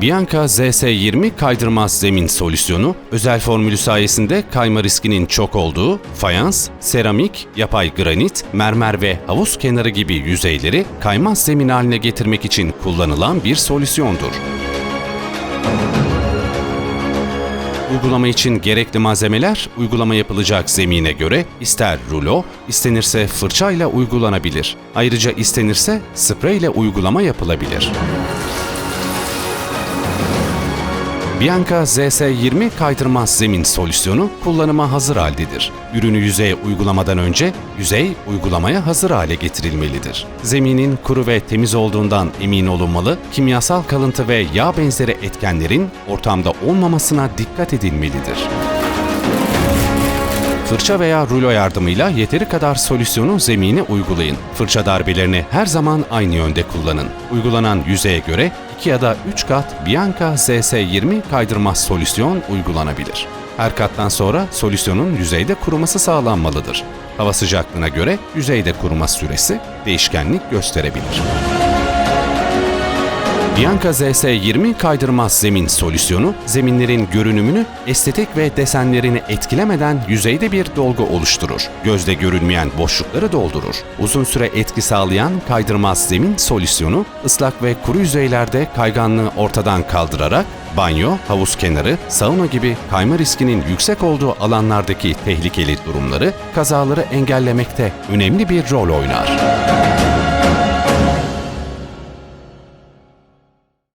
Bianca ZS20 kaydırmaz zemin solüsyonu, özel formülü sayesinde kayma riskinin çok olduğu fayans, seramik, yapay granit, mermer ve havuz kenarı gibi yüzeyleri kaymaz zemin haline getirmek için kullanılan bir solüsyondur. Uygulama için gerekli malzemeler uygulama yapılacak zemine göre ister rulo, istenirse fırçayla uygulanabilir. Ayrıca istenirse sprey ile uygulama yapılabilir. Bianca ZS20 kaydırmaz zemin solüsyonu kullanıma hazır haldedir. Ürünü yüzeye uygulamadan önce yüzey uygulamaya hazır hale getirilmelidir. Zeminin kuru ve temiz olduğundan emin olunmalı, kimyasal kalıntı ve yağ benzeri etkenlerin ortamda olmamasına dikkat edilmelidir. Fırça veya rulo yardımıyla yeteri kadar solüsyonu zemine uygulayın. Fırça darbelerini her zaman aynı yönde kullanın. Uygulanan yüzeye göre 2 ya da 3 kat Bianca ZS20 kaydırmaz solüsyon uygulanabilir. Her kattan sonra solüsyonun yüzeyde kuruması sağlanmalıdır. Hava sıcaklığına göre yüzeyde kuruma süresi değişkenlik gösterebilir. Bianca ZS20 kaydırmaz zemin solüsyonu, zeminlerin görünümünü, estetik ve desenlerini etkilemeden yüzeyde bir dolgu oluşturur. Gözde görünmeyen boşlukları doldurur. Uzun süre etki sağlayan kaydırmaz zemin solüsyonu, ıslak ve kuru yüzeylerde kayganlığı ortadan kaldırarak banyo, havuz kenarı, sauna gibi kayma riskinin yüksek olduğu alanlardaki tehlikeli durumları, kazaları engellemekte önemli bir rol oynar.